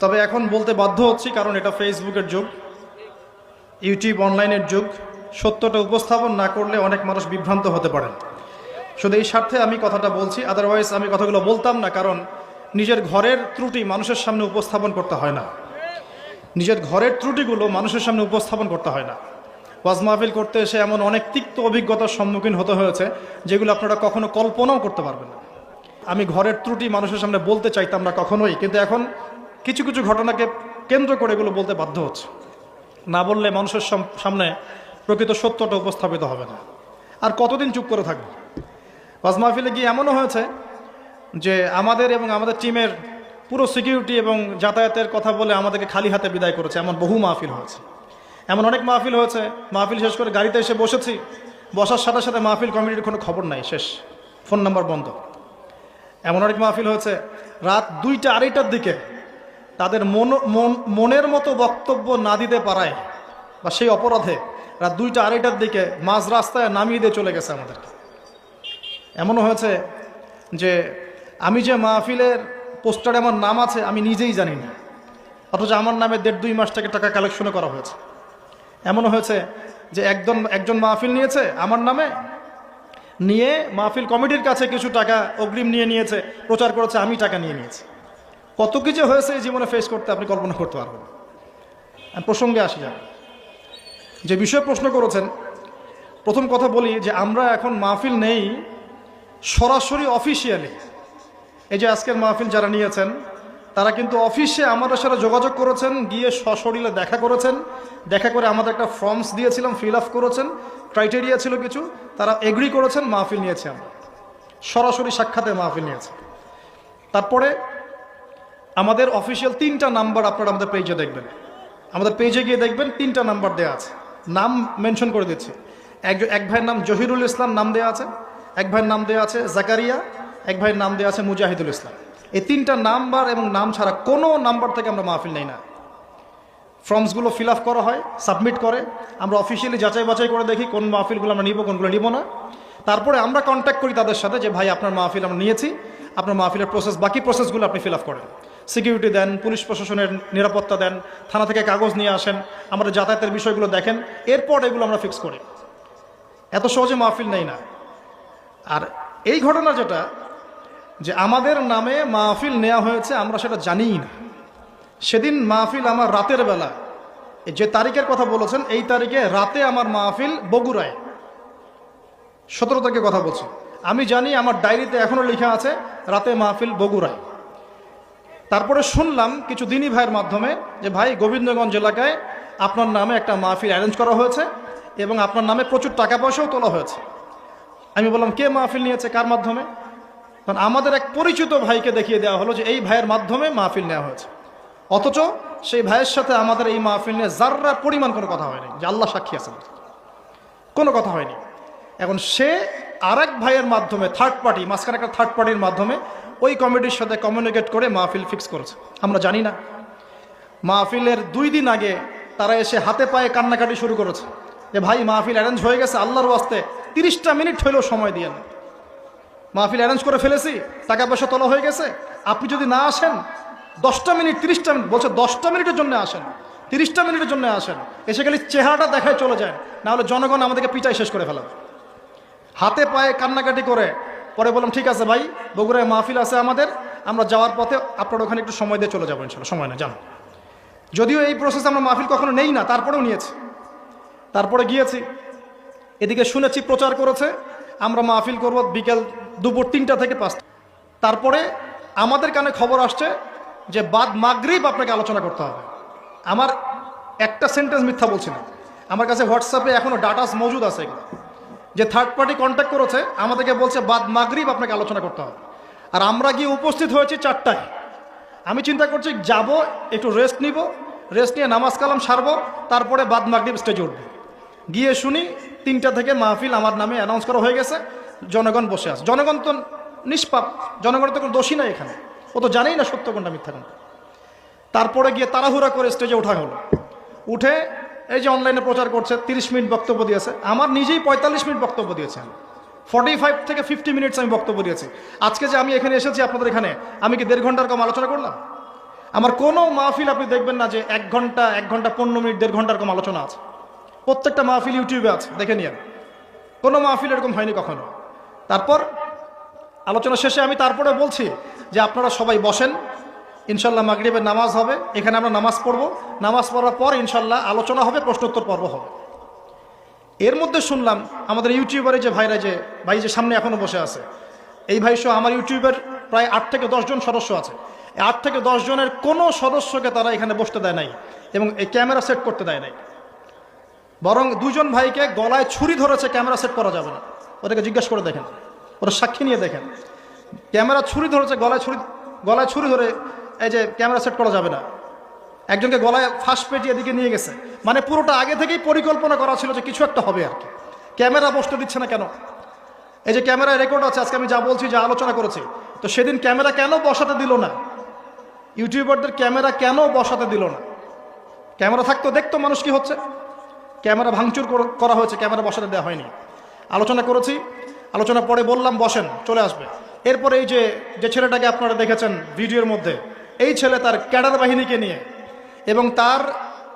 তবে এখন বলতে বাধ্য হচ্ছি, কারণ এটা ফেসবুকের যুগ, ইউটিউব অনলাইনের যুগ। সত্যটা উপস্থাপন না করলে অনেক মানুষ বিভ্রান্ত হতে পারেন। শুধু এই স্বার্থে আমি কথাটা বলছি আদারওয়াইজ আমি কথাগুলো বলতাম না, কারণ নিজের ঘরের ত্রুটি মানুষের সামনে উপস্থাপন করতে হয় না। নিজের ঘরের ত্রুটিগুলো মানুষের সামনে উপস্থাপন করতে হয় না। ওয়াজ মাহফিল করতে এসে এমন অনেক তিক্ত অভিজ্ঞতার সম্মুখীন হতে হয়েছে, যেগুলো আপনারা কখনো কল্পনাও করতে পারবেন না। আমি ঘরের ত্রুটি মানুষের সামনে বলতে চাইতাম না কখনোই, কিন্তু এখন কিছু কিছু ঘটনাকে কেন্দ্র করে এগুলো বলতে বাধ্য হচ্ছে। না বললে মানুষের সাম- সামনে প্রকৃত সত্যটা উপস্থাপিত হবে না। আর কতদিন চুপ করে থাকবে? ওয়াজ মাহফিলে গিয়ে এমনও হয়েছে যে আমাদের এবং আমাদের টিমের পুরো সিকিউরিটি এবং যাতায়াতের কথা বলে আমাদেরকে খালি হাতে বিদায় করেছে, এমন বহু মাহফিল হয়েছে। এমন অনেক মাহফিল হয়েছে, মাহফিল শেষ করে গাড়িতে এসে বসেছি, বসার সাথে সাথে মাহফিল কমিটির কোনো খবর নাই, শেষ। ফোন নাম্বার বন্ধ। এমন অনেক মাহফিল হয়েছে, রাত দুইটা, আড়াইটার দিকে তাদের মন মন- মনের মতো বক্তব্য না দিতে পারায় বা সেই অপরাধে রাত দুইটা আড়াইটার দিকে মাঝ রাস্তায় নামিয়ে দিয়ে চলে গেছে আমাদেরকে। এমনও হয়েছে যে আমি যে মাহফিলের পোস্টারে আমার নাম আছে, আমি নিজেই জানি না। অথচ আমার নামে দেড় দুই মাস থেকে টাকা কালেকশনও করা হয়েছে। এমনও হয়েছে যে একজন একজন মাহফিল নিয়েছে, আমার নামে নিয়ে মাহফিল কমিটির কাছে কিছু টাকা অগ্রিম নিয়ে নিয়েছে, প্রচার করেছে, আমি টাকা নিয়ে নিয়েছি। কত কিছু হয়েছে এই জীবনে ফেস করতে আপনি কল্পনা করতে পারবেন প্রসঙ্গে আসি যান যে বিষয়ে প্রশ্ন করেছেন, প্রথম কথা বলি যে আমরা এখন মাহফিল নেই সরাসরি অফিসিয়ালি এই যে আজকের মাহফিল যারা নিয়েছেন, তারা কিন্তু অফিসে আমাদের সাথে যোগাযোগ করেছেন, গিয়ে সশরীরে দেখা করেছেন। দেখা করে আমাদের একটা ফর্মস দিয়েছিলাম ফিল আপ করেছেন। ক্রাইটেরিয়া ছিল কিছু, তারা এগ্রি করেছেন, মাহফিল নিয়েছে আমরা। সরাসরি সাক্ষাতে মাহফিল নিয়েছে। তারপরে আমাদের অফিসিয়াল তিনটা নাম্বার আপনারা আমাদের পেজে দেখবেন। আমাদের পেজে গিয়ে দেখবেন তিনটা নাম্বার দেওয়া আছে। নাম মেনশন করে দিচ্ছি। এক এক ভাইয়ের নাম জহিরুল ইসলাম নাম দেওয়া আছে। এক ভাইয়ের নাম দেওয়া আছে জাকারিয়া। এক ভাইয়ের নাম দেওয়া আছে মুজাহিদুল ইসলাম। এই তিনটা নাম্বার এবং নাম ছাড়া কোনো নাম্বার থেকে আমরা মাহফিল নেই না। ফর্মসগুলো ফিল আপ করা হয় সাবমিট করে। আমরা অফিসিয়ালি যাচাই বাছাই করে দেখি কোন মাহফিলগুলো আমরা নিব, কোনগুলো নিব না। তারপরে আমরা কন্ট্যাক্ট করি তাদের সাথে যে, ভাই, আপনার মাহফিল আমরা নিয়েছি। আপনার মাহফিলের প্রসেস বাকি প্রসেসগুলো আপনি ফিল আপ করেন। সিকিউরিটি দেন, পুলিশ প্রশাসনের নিরাপত্তা দেন, থানা থেকে কাগজ নিয়ে আসেন, আমাদের যাতায়াতের বিষয়গুলো দেখেন, এরপর এগুলো আমরা ফিক্স করি। এত সহজে মাহফিল নেই না। আর এই ঘটনা যেটা, যে আমাদের নামে মাহফিল নেওয়া হয়েছে, আমরা সেটা জানিই না। সেদিন মাহফিল আমার রাতের বেলা। যে তারিখের কথা বলেছেন, এই তারিখে রাতে আমার মাহফিল বগুড়ায়। সতেরো তারিখে কথা বলছি। আমি জানি আমার ডায়েরিতে এখনও লেখা আছে, রাতে মাহফিল বগুড়ায়। তারপরে শুনলাম কিছু দিনই ভাইয়ের মাধ্যমে যে, ভাই, গোবিন্দগঞ্জ এলাকায় আপনার নামে একটা মাহফিল অ্যারেঞ্জ করা হয়েছে এবং আপনার নামে প্রচুর টাকা পয়সাও তোলা হয়েছে। আমি বললাম, কে মাহফিল নিয়েছে? কার মাধ্যমে? কারণ আমাদের এক পরিচিত ভাইকে দেখিয়ে দেওয়া হলো যে, এই ভাইয়ের মাধ্যমে মাহফিল নেওয়া হয়েছে। অথচ সেই ভাইয়ের সাথে আমাদের এই মাহফিল নিয়ে যার্রা পরিমাণ কোনো কথা হয়নি, যে আল্লাহ সাক্ষী আছেন কোনো কথা হয়নি। এখন সে আরেক ভাইয়ের মাধ্যমে থার্ড পার্টি মাঝখানে একটা থার্ড পার্টির মাধ্যমে ওই কমিটির সাথে কমিউনিকেট করে মাহফিল ফিক্স করেছে। আমরা জানি না। মাহফিলের দুই দিন আগে তারা এসে হাতে পায়ে কান্নাকাটি শুরু করেছে। যে ভাই, মাহফিল অ্যারেঞ্জ হয়ে গেছে, আল্লাহর ওয়াস্তে তিরিশটা মিনিট হইলেও সময় দিয়ে না। মাহফিল অ্যারেঞ্জ করে ফেলেছি, টাকা পয়সা তোলা হয়ে গেছে। আপনি যদি না আসেন, দশটা মিনিট, তিরিশটা মিনিট, বলছে দশটা মিনিটের জন্য আসেন, তিরিশটা মিনিটের জন্য আসেন। এসে খালি চেহারাটা দেখায় চলে যায় নাহলে জনগণ আমাদেরকে পিটাই শেষ করে ফেলাবে। হাতে পায়ে কান্নাকাটি করে পরে বললাম, ঠিক আছে ভাই, বগুড়ায় মাহফিল আছে আমাদের, আমরা যাওয়ার পথে আপনার ওখানে একটু সময় দিয়ে চলে যাব ইনশাল্লাহ। সময় না জানো। যদিও এই প্রসেস আমরা মাহফিল কখনো নেই না, তারপরেও নিয়েছি। তারপরে গিয়েছি, এদিকে শুনেছি প্রচার করেছে, আমরা মাহফিল করব বিকেল দুপুর তিনটা থেকে পাঁচটা। তারপরে আমাদের কানে খবর আসছে যে, বাদ মাগরিব আপনাকে আলোচনা করতে হবে। আমার একটা সেন্টেন্স মিথ্যা বলছি না। আমার কাছে হোয়াটসঅ্যাপে এখনও ডাটাস মজুদ আছে এগুলো। যে থার্ড পার্টি কন্ট্যাক্ট করেছে, আমাদেরকে বলছে, বাদ মাগরিব, আপনাকে আলোচনা করতে হবে। আর আমরা গিয়ে উপস্থিত হয়েছি চারটায়। আমি চিন্তা করছি, যাব, একটু রেস্ট নিব রেস্ট নিয়ে নামাজ কালাম সারবো, তারপরে বাদ মাগরিব স্টেজে উঠবো। গিয়ে শুনি, তিনটা থেকে মাহফিল আমার নামে অ্যানাউন্স করা হয়ে গেছে, জনগণ বসে আছে। জনগণ তো নিষ্পাপ, জনগণের তো কোনো দোষী নাই এখানে। ও তো জানেই না সত্য কোনটা মিথ্যা কোনটা। তারপরে গিয়ে তাড়াহুড়া করে স্টেজে ওঠা হলো। উঠে এই যে অনলাইনে প্রচার করছে, তিরিশ মিনিট বক্তব্য দিয়েছে। আমার নিজেই পঁয়তাল্লিশ মিনিট বক্তব্য দিয়েছেন। ফর্টি ফাইভ থেকে ফিফটি মিনিটস আমি বক্তব্য দিয়েছি। আজকে যে আমি এখানে এসেছি আপনাদের এখানে, আমি কি দেড় ঘণ্টার কম আলোচনা করলাম? আমার কোনো মাহফিল আপনি দেখবেন না যে এক ঘণ্টা এক ঘণ্টা পনেরো মিনিট, দেড় ঘণ্টা এরকম আলোচনা আছে। প্রত্যেকটা মাহফিল ইউটিউবে আছে, দেখে নিন কোনো মাহফিল এরকম হয়নি কখনো। তারপর আলোচনা শেষে আমি তারপরে বলছি যে আপনারা সবাই বসেন ইনশাল্লাহ মাগরিবের নামাজ হবে, এখানে আমরা নামাজ পড়ব। নামাজ পড়ার পর ইনশাল্লাহ আলোচনা হবে, প্রশ্নোত্তর পর্ব হবে। এর মধ্যে শুনলাম আমাদের ইউটিউবারে যে ভাইরা যে, ভাই যে সামনে এখনও বসে আছে, এই ভাই সহ আমার ইউটিউবের প্রায় আট থেকে জন সদস্য আছে। আট থেকে দশ জনের কোনো সদস্যকে তারা এখানে বসতে দেয় নাই এবং এই ক্যামেরা সেট করতে দেয় নাই। বরং দুজন ভাইকে গলায় ছুরি ধরেছে ক্যামেরা সেট করা যাবে না। ওটাকে জিজ্ঞেস করে দেখেন, ওরা সাক্ষী নিয়ে দেখেন। ক্যামেরা ছুরি ধরেছে, গলায় ছুরি গলায় ছুরি ধরে এই যে ক্যামেরা সেট করা যাবে না। একজনকে গলায় ফাঁস পেটিয়ে দিকে নিয়ে গেছে। মানে পুরোটা আগে থেকেই পরিকল্পনা করা ছিল যে কিছু একটা হবে আর কি। ক্যামেরা বসতে দিচ্ছে না কেন? এই যে ক্যামেরায় রেকর্ড আছে, আজকে আমি যা বলছি, যা আলোচনা করেছি, তো সেদিন ক্যামেরা কেন বসাতে দিল না? ইউটিউবারদের ক্যামেরা কেন বসাতে দিল না? ক্যামেরা থাকতো, দেখতো মানুষ কি হচ্ছে। ক্যামেরা ভাঙচুর করা হয়েছে, ক্যামেরা বসাতে দেওয়া হয়নি। আলোচনা করেছি, আলোচনা পরে বললাম, বসেন, চলে আসবে। এরপরে এই যে যে ছেলেটাকে আপনারা দেখেছেন, ভিডিওর মধ্যে এই ছেলে তার ক্যাডার বাহিনীকে নিয়ে এবং তার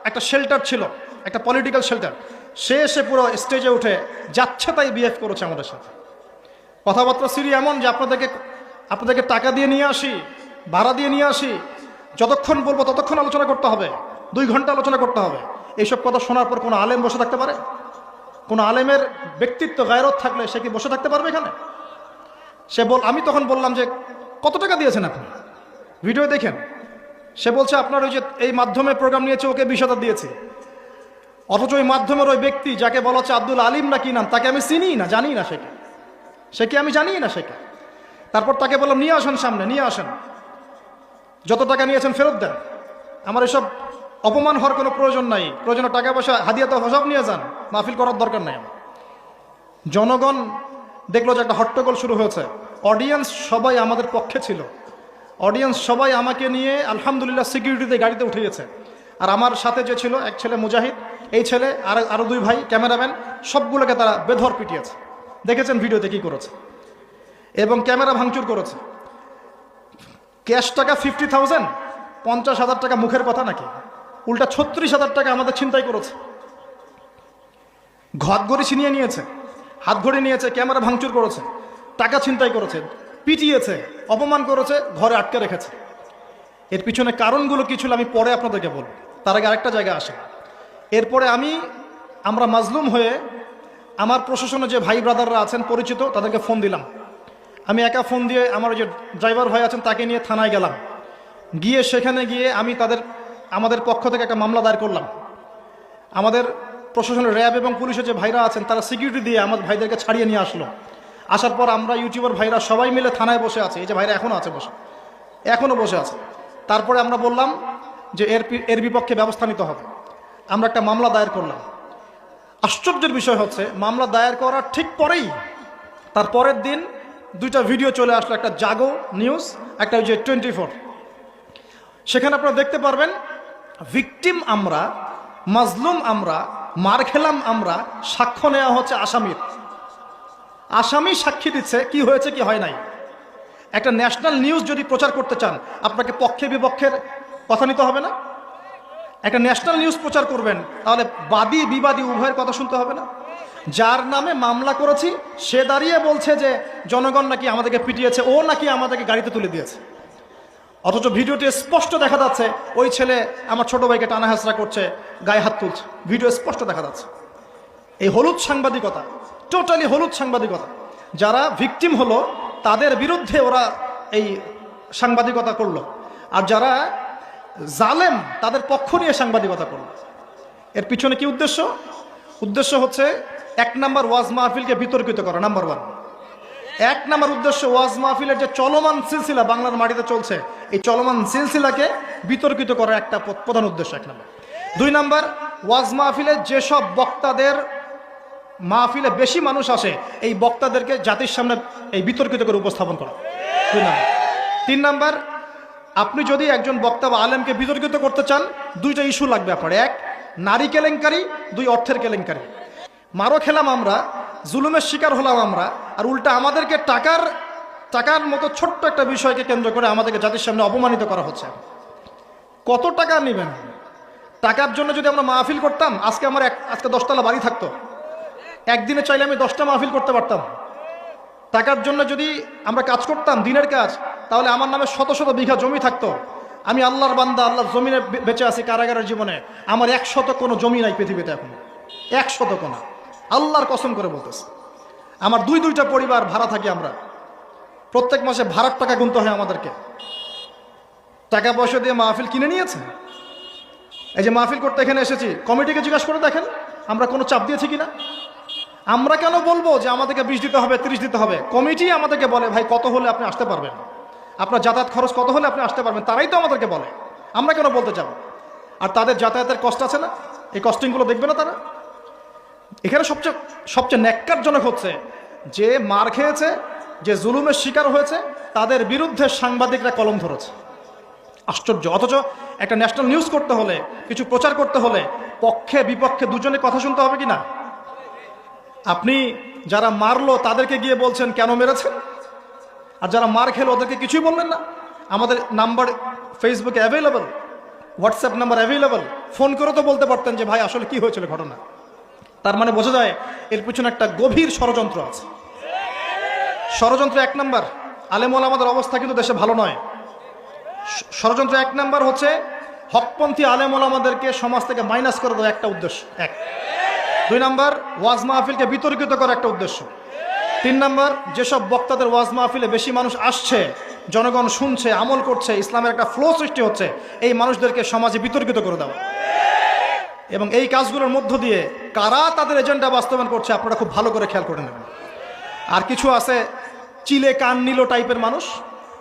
একটা শেল্টার ছিল, একটা পলিটিক্যাল শেল্টার সে এসে পুরো স্টেজে উঠে যাচ্ছে তাই বিহেভ করেছে আমাদের সাথে। কথাবার্তা সিরি এমন যে আপনাদেরকে আপনাদেরকে টাকা দিয়ে নিয়ে আসি, ভাড়া দিয়ে নিয়ে আসি, যতক্ষণ বলব ততক্ষণ আলোচনা করতে হবে, দুই ঘণ্টা আলোচনা করতে হবে। এইসব কথা শোনার পর কোনো আলেম বসে থাকতে পারে? কোনো আলেমের ব্যক্তিত্ব গায়রত থাকলে সে কি বসে থাকতে পারবে এখানে? সে বল, আমি তখন বললাম যে, কত টাকা দিয়েছেন আপনি? ভিডিও দেখেন। সে বলছে, আপনার ওই যে এই মাধ্যমে প্রোগ্রাম নিয়েছে, ওকে হাজার দিয়েছে। অথচ ওই মাধ্যমের ওই ব্যক্তি যাকে বলা হচ্ছে আব্দুল আলিম না কি নাম, তাকে আমি চিনি না জানি না সেকে সে কি আমি জানি না সেকে তারপর তাকে বললাম, নিয়ে আসেন সামনে, নিয়ে আসেন। যত টাকা নিয়েছেন ফেরত দেন। আমার এসব অপমান হওয়ার কোনো প্রয়োজন নাই। প্রয়োজনে টাকা পয়সা, হাদিয়া তো নিয়ে যান। মাহফিল করার দরকার নাই আমার। জনগণ দেখল যে একটা হট্টগোল শুরু হয়েছে। অডিয়েন্স সবাই আমাদের পক্ষে ছিল। অডিয়েন্স সবাই আমাকে নিয়ে আলহামদুলিল্লাহ সিকিউরিটিতে গাড়িতে উঠে গেছে আর আমার সাথে যে ছিল এক ছেলে মুজাহিদ, এই ছেলে আর আরও দুই ভাই ক্যামেরাম্যান, সবগুলোকে তারা বেধর পিটিয়েছে। দেখেছেন ভিডিওতে কি করেছে? এবং ক্যামেরা ভাঙচুর করেছে। ক্যাশ টাকা ফিফটি থাউজেন্ড পঞ্চাশ হাজার টাকা মুখের কথা নাকি? উল্টা ছত্রিশ হাজার টাকা আমাদের ছিনতাই করেছে। ঘর ঘড়ি ছিনিয়ে নিয়েছে হাত ঘড়ি নিয়েছে, ক্যামেরা ভাঙচুর করেছে, টাকা ছিনতাই করেছে। পিটিয়েছে, অপমান করেছে, ঘরে আটকে রেখেছে। এর পিছনে কারণগুলো কি ছিল আমি পরে আপনাদেরকে বলব। তার আগে আরেকটা জায়গায় আসে এরপরে আমি, আমরা মাজলুম হয়ে আমার প্রশাসনে যে ভাই ব্রাদাররা আছেন, পরিচিত, তাদেরকে ফোন দিলাম। আমি একা ফোন দিয়ে আমার যে ড্রাইভার ভাই আছেন, তাকে নিয়ে থানায় গেলাম। গিয়ে সেখানে গিয়ে আমি তাদের, আমাদের পক্ষ থেকে একটা মামলা দায়ের করলাম। আমাদের প্রশাসনের র্যাব এবং পুলিশের যে ভাইরা আছেন, তারা সিকিউরিটি দিয়ে আমার ভাইদেরকে ছাড়িয়ে নিয়ে আসলো। আসার পর আমরা ইউটিউবার ভাইরা সবাই মিলে থানায় বসে আছে। এই যে ভাইরা এখনও আছে বসে। এখনও বসে আছে। তারপরে আমরা বললাম যে এর এর বিপক্ষে ব্যবস্থা নিতে হবে। আমরা একটা মামলা দায়ের করলাম। আশ্চর্যের বিষয় হচ্ছে, মামলা দায়ের করার ঠিক পরেই তার পরের দিন দুইটা ভিডিও চলে আসলো, একটা জাগো নিউজ, একটা ওই যে টোয়েন্টি ফোর। সেখানে আপনারা দেখতে পারবেন, ভিকটিম আমরা, মাজলুম আমরা, মার খেলাম আমরা, সাক্ষ্য নেওয়া হচ্ছে আসামির। আসামি সাক্ষী দিচ্ছে, কি হয়েছে, কি হয় নাই। একটা ন্যাশনাল নিউজ যদি প্রচার করতে চান, আপনাকে পক্ষে বিপক্ষের কথা নিতে হবে না। একটা ন্যাশনাল নিউজ প্রচার করবেন, তাহলে বাদী বিবাদী উভয়ের কথা শুনতে হবে না। যার নামে মামলা করেছি, সে দাঁড়িয়ে বলছে যে, জনগণ নাকি আমাদেরকে পিটিয়েছে, ও নাকি আমাদেরকে গাড়িতে তুলে দিয়েছে। অথচ ভিডিওটি স্পষ্ট দেখা যাচ্ছে, ওই ছেলে আমার ছোট ভাইকে টানা হাসরা করছে, গায়ে হাত তুলছে। ভিডিও স্পষ্ট দেখা যাচ্ছে। এই হলুদ সাংবাদিকতা টোটালি হলুদ সাংবাদিকতা। যারা ভিকটিম হলো, তাদের বিরুদ্ধে ওরা এই সাংবাদিকতা করল। আর যারা জালেম, তাদের পক্ষ নিয়ে সাংবাদিকতা করল। এর পিছনে কি উদ্দেশ্য? উদ্দেশ্য হচ্ছে এক নাম্বার ওয়াজ মাহফিলকে বিতর্কিত করা, নাম্বার ওয়ান। এক নাম্বার উদ্দেশ্য ওয়াজ মাহফিলের যে চলমান সিলসিলা বাংলার মাটিতে চলছে, এই চলমান সিলসিলাকে বিতর্কিত করা একটা প্রধান উদ্দেশ্য, এক নাম্বার। দুই নাম্বার, ওয়াজ মাহফিলের যেসব বক্তাদের মাহফিলে বেশি মানুষ আসে, এই বক্তাদেরকে জাতির সামনে এই বিতর্কিত করে উপস্থাপন করা। তিন নাম্বার, আপনি যদি একজন বক্তা বা আলেমকে বিতর্কিত করতে চান, দুইটা ইস্যু লাগবে আপনার। এক, নারী কেলেঙ্কারি, দুই, অর্থের কেলেঙ্কারি। মারো খেলাম আমরা, জুলুমের শিকার হলাম আমরা, আর উল্টা আমাদেরকে টাকার টাকার মতো ছোট্ট একটা বিষয়কে কেন্দ্র করে আমাদেরকে জাতির সামনে অপমানিত করা হচ্ছে। কত টাকা নেবেন? টাকার জন্য যদি আমরা মাহফিল করতাম, আজকে আমার এক, আজকে দশতলা বাড়ি থাকতো। একদিনে চাইলে আমি দশটা মাহফিল করতে পারতাম। টাকার জন্য যদি আমরা কাজ করতাম, দিনের কাজ, তাহলে আমার নামে শত শত বিঘা জমি থাকতো। আমি আল্লাহর বান্দা, আল্লাহর জমিনে বেঁচে আছি কারাগারের জীবনে। আমার একশত কোনো জমি নাই পৃথিবীতে এখন। একশত কোনো। আল্লাহর কসম করে বলতেছে। আমার দুই দুইটা পরিবার ভাড়া থাকি আমরা। প্রত্যেক মাসে ভাড়ার টাকা গুনতে হয় আমাদেরকে। টাকা পয়সা দিয়ে মাহফিল কিনে নিয়েছে? এই যে মাহফিল করতে এখানে এসেছি, কমিটিকে জিজ্ঞাসা করে দেখেন, আমরা কোনো চাপ দিয়েছি কিনা? আমরা কেন বলব যে আমাদেরকে বিশ দিতে হবে, তিরিশ দিতে হবে? কমিটি আমাদেরকে বলে, ভাই, কত হলে আপনি আসতে পারবেন? আপনার যাতায়াত খরচ কত হলে আপনি আসতে পারবেন? তারাই তো আমাদেরকে বলে। আমরা কেন বলতে যাব? আর তাদের যাতায়াতের কষ্ট আছে না? এই কস্টিংগুলো দেখবে না তারা? এখানে সবচেয়ে সবচেয়ে ন্যাক্কারজনক হচ্ছে যে মার খেয়েছে, যে জুলুমের শিকার হয়েছে, তাদের বিরুদ্ধে সাংবাদিকরা কলম ধরেছে। আশ্চর্য। অথচ একটা ন্যাশনাল নিউজ করতে হলে, কিছু প্রচার করতে হলে পক্ষে বিপক্ষে দুজনে কথা শুনতে হবে কি না? আপনি যারা মারলো তাদেরকে গিয়ে বলছেন, কেন মেরেছেন? আর যারা মার খেলো ওদেরকে কিছুই বললেন না। আমাদের নাম্বার ফেসবুকে available WhatsApp number available phone করে তো বলতে পারতেন যে, ভাই, আসলে কি হয়েছিল ঘটনা? তার মানে বোঝা যায় এর পিছনে একটা গভীর ষড়যন্ত্র আছে। ষড়যন্ত্র এক নাম্বার। আলেমল আমাদের অবস্থা কিন্তু দেশে ভালো নয়। ষড়যন্ত্র এক নাম্বার হচ্ছে, হকপন্থী আলেমল আমাদেরকে সমাজ থেকে মাইনাস করে দেওয়া একটা উদ্দেশ্য, এক। দুই নাম্বার, ওয়াজ মাহফিলকে বিতর্কিত করা একটা উদ্দেশ্য। তিন নাম্বার, যেসব বক্তাদের ওয়াজ মাহফিলে বেশি মানুষ আসছে, জনগণ শুনছে, আমল করছে, ইসলামের একটা ফ্লো সৃষ্টি হচ্ছে, এই মানুষদেরকে সমাজে বিতর্কিত করে দেওয়া। এবং এই কাজগুলোর মধ্য দিয়ে কারা তাদের এজেন্ডা বাস্তবায়ন করছে, আপনারা খুব ভালো করে খেয়াল করে নেবেন। আর কিছু আছে, চিলে কান নিল টাইপের মানুষ,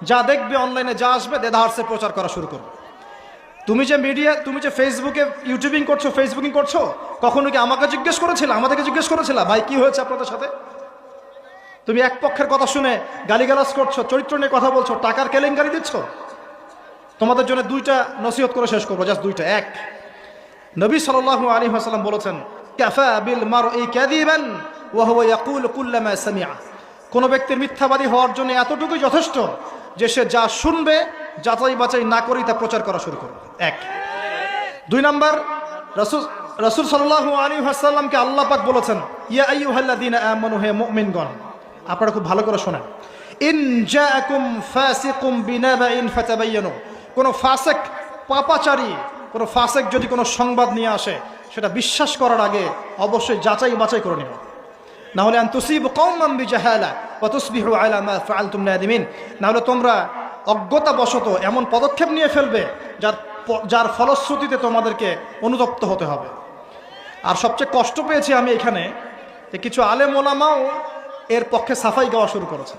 যা দেখবে অনলাইনে যা আসবে, দেদাহার্সে প্রচার করা শুরু করবে। তুমি যে মিডিয়া তুমি যে ফেসবুকে ইউটিউবিং করছ ফেসবুকিং করছ, কখনো কি আমাকে জিজ্ঞেস করেছিল? আমাদেরকে জিজ্ঞেস করেছিল? ভাই, কি হয়েছে আপনাদের সাথে? তুমি এক পক্ষের কথা শুনে গালিগালাজ করছ, চরিত্র নিয়ে কথা বলছো, টাকার কেলেঙ্কারি দিচ্ছ? তোমাদের জন্য দুইটা নসিহত করে শেষ করব, জাস্ট দুইটা। এক, নবী সাল্লাল্লাহু আলী হাসাল্লাম বলেছেন বিল এই কোনো ব্যক্তির মিথ্যাবাদী হওয়ার জন্য এতটুকুই যথেষ্ট যে সে যা শুনবে যাচাই বাছাই না করেই তা প্রচার করা শুরু করবে এক। দুই নম্বর, রসুল রসুল সাল্লাল্লাহু আলী হাসাল্লামকে আল্লাহ পাক বলেছেন আপনারা খুব ভালো করে শোনেন। ইন বিনাবাইন ফাতাবায়ানু কোন ফাসিক, পাপাচারী, কোন ফাসেক যদি কোনো সংবাদ নিয়ে আসে, সেটা বিশ্বাস করার আগে অবশ্যই যাচাই বাছাই করে নিও না হলে আন্তুসিব কৌমান বিজাহালা ওয়া তুসবিহু আলা না হলে তোমরা অজ্ঞতা বশত এমন পদক্ষেপ নিয়ে ফেলবে যার যার ফলশ্রুতিতে তোমাদেরকে অনুতপ্ত হতে হবে। আর সবচেয়ে কষ্ট পেয়েছি আমি এখানে যে কিছু আলেম ওলামাও এর পক্ষে সাফাই গাওয়া শুরু করেছে।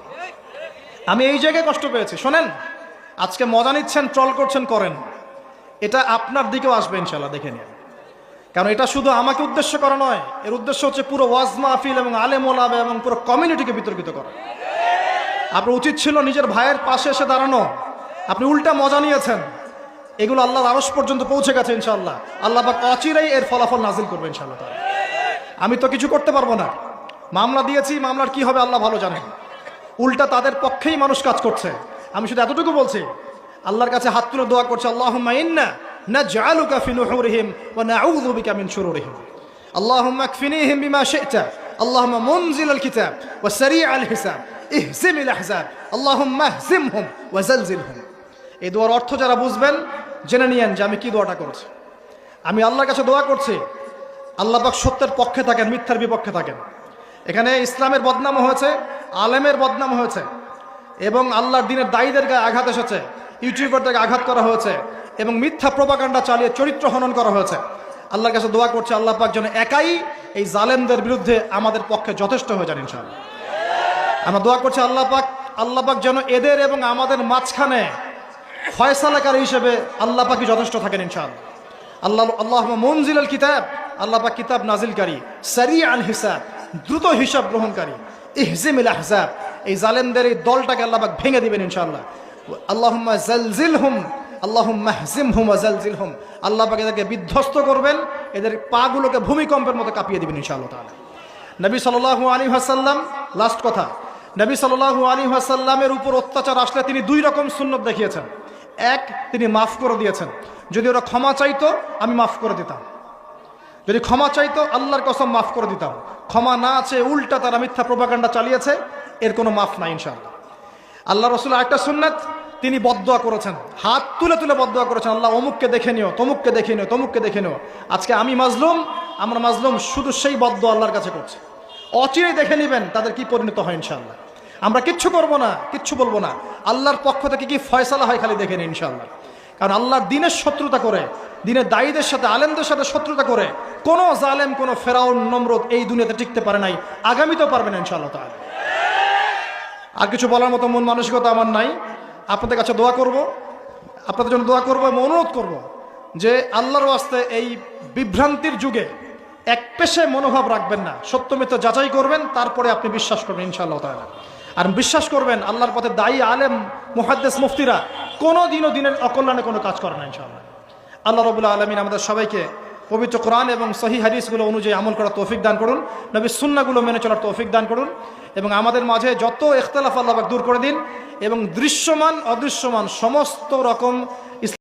আমি এই জায়গায় কষ্ট পেয়েছি। শোনেন, আজকে মজা নিচ্ছেন, ট্রল করছেন, করেন। এটা আপনার দিকেও আসবে ইনশাল্লাহ দেখে নিন। কারণ এটা শুধু আমাকে উদ্দেশ্য করা নয়, এর উদ্দেশ্য হচ্ছে পুরো ওয়াজ মাহফিল এবং আলেম ওলামা এবং পুরো কমিউনিটিকে বিতর্কিত করা। আপনার উচিত ছিল নিজের ভাইয়ের পাশে এসে দাঁড়ানো। আপনি উল্টা মজা নিয়েছেন। এগুলো আল্লাহর আরস পর্যন্ত পৌঁছে গেছে ইনশাল্লাহ আল্লাহ বা অচিরেই এর ফলাফল নাজিল করবে ইনশাল্লাহ আমি তো কিছু করতে পারব না। মামলা দিয়েছি, মামলার কি হবে আল্লাহ ভালো জানেন। উল্টা তাদের পক্ষেই মানুষ কাজ করছে। আমি শুধু এতটুকু বলছি, আল্লাহর কাছে হাত তুলে দোয়া করছে আল্লাহ না জালু ও না আল্লাহ আল্লাহ ও আল ইহসিমিল আহজাব আল্লাহুম্মা ইহসিমহুম ওয়াজালজিলহুম এই দোয়ার অর্থ যারা বুঝবেন, জেনে নিয়েন যে আমি কি দোয়াটা করছি। আমি আল্লাহর কাছে দোয়া করছি, আল্লাহ পাক সত্যের পক্ষে থাকেন, মিথ্যার বিপক্ষে থাকেন। এখানে ইসলামের বদনাম হয়েছে, আলেমের বদনাম হয়েছে, এবং আল্লাহর দিনের দায়ীদের গায়ে আঘাত এসেছে, ইউটিউবারদেরকে আঘাত করা হয়েছে, এবং মিথ্যা প্রবাকাণ্ডা চালিয়ে চরিত্র হনন করা হয়েছে। আল্লাহর কাছে দোয়া করছে, আল্লাহ পাক যেন একাই এই জালেমদের বিরুদ্ধে আমাদের পক্ষে যথেষ্ট হয়ে যান, ইনশাআল্লাহ। আমরা দোয়া করছি আল্লাহ পাক আল্লাহ পাক যেন এদের এবং আমাদের মাঝখানে ফয়সালাকারী হিসেবে আল্লাহ পাকি যথেষ্ট থাকেন ইনশাআল্লাহ। আল্লাহ আল্লাহ মনজিল আল কিতাব, আল্লাহ পাক কিতাব নাজিলকারী সারি আল হিসাব, দ্রুত হিসাব গ্রহণকারী, ইহজিমিল আহজাব, এই জালেমদের এই দলটাকে আল্লাহ পাক ভেঙে দিবেন ইনশাআল্লাহ। আল্লাহুম্মা জালজিল হুম আল্লাহুম্মা হজিম হুম জালজিল হুম আল্লাহ পাক এদেরকে বিধ্বস্ত করবেন, এদের পাগুলোকে ভূমিকম্পের মতো কাঁপিয়ে দিবেন ইনশাআল্লাহ তাআলা। নবী সাল্লাল্লাহু আলী হাসাল্লাম লাস্ট কথা নবী সাল্লাল্লাহু আলী হাসাল্লামের উপর অত্যাচার আসলে তিনি দুই রকম সুন্নত দেখিয়েছেন। এক, তিনি মাফ করে দিয়েছেন। যদি ওরা ক্ষমা চাইতো, আমি মাফ করে দিতাম। যদি ক্ষমা চাইতো, আল্লাহর কসম মাফ করে দিতাম। ক্ষমা না আছে উল্টা তারা মিথ্যা প্রভাকাণ্ডা চালিয়েছে, এর কোনো মাফ নাই ইনশাআল্লাহ। আল্লাহ রসুল আরেকটা সুন্নাত, তিনি বদদোয়া করেছেন। হাত তুলে তুলে বদদোয়া করেছেন। আল্লাহ, অমুককে দেখে নিও, তমুককে দেখে নিও, তমুককে দেখে নিও। আজকে আমি মাজলুম, আমরা মাজলুম শুধু সেই বদদোয়া আল্লাহর কাছে করছে। অচিরে দেখে নেবেন, তাদের কি পরিণত হয় ইনশাআল্লাহ। আমরা কিচ্ছু করব না, কিচ্ছু বলব না। আল্লাহর পক্ষ থেকে কি ফয়সালা হয় খালি দেখেন ইনশাল্লাহ কারণ আল্লাহর দিনের শত্রুতা করে, দিনের দায়ীদের সাথে, আলেমদের সাথে শত্রুতা করে, কোনো জালেম, কোনো ফেরাউন নম্রত এই দুনিয়াতে টিকতে পারে নাই, আগামীতেও পারবে না ইনশাআল্লাহ তাহলে আর কিছু বলার মতো মন মানসিকতা আমার নাই। আপনাদের কাছে দোয়া করব, আপনাদের জন্য দোয়া করব এবং অনুরোধ করব যে আল্লাহর ওয়াস্তে এই বিভ্রান্তির যুগে এক পেশে মনোভাব রাখবেন না সত্যমিত যাচাই করবেন, তারপরে আপনি বিশ্বাস করবেন ইনশাআল্লাহ তাআলা। আর বিশ্বাস করবেন, আল্লাহর পথে দায়ী আলেম, মুহাদ্দেস, মুফতিরা কোনো দিনও দিনের অকল্যাণে কোনো কাজ করে না, ইনশাআল্লাহ। আল্লাহ রবুল্লা আলমিন আমাদের সবাইকে পবিত্র কোরআন এবং সহি হাদিসগুলো অনুযায়ী আমল করার তৌফিক দান করুন নবী সুন্নাগুলো মেনে চলার তৌফিক দান করুন এবং আমাদের মাঝে যত ইখতলাফ আল্লাহ পাক দূর করে দিন এবং দৃশ্যমান, অদৃশ্যমান সমস্ত রকম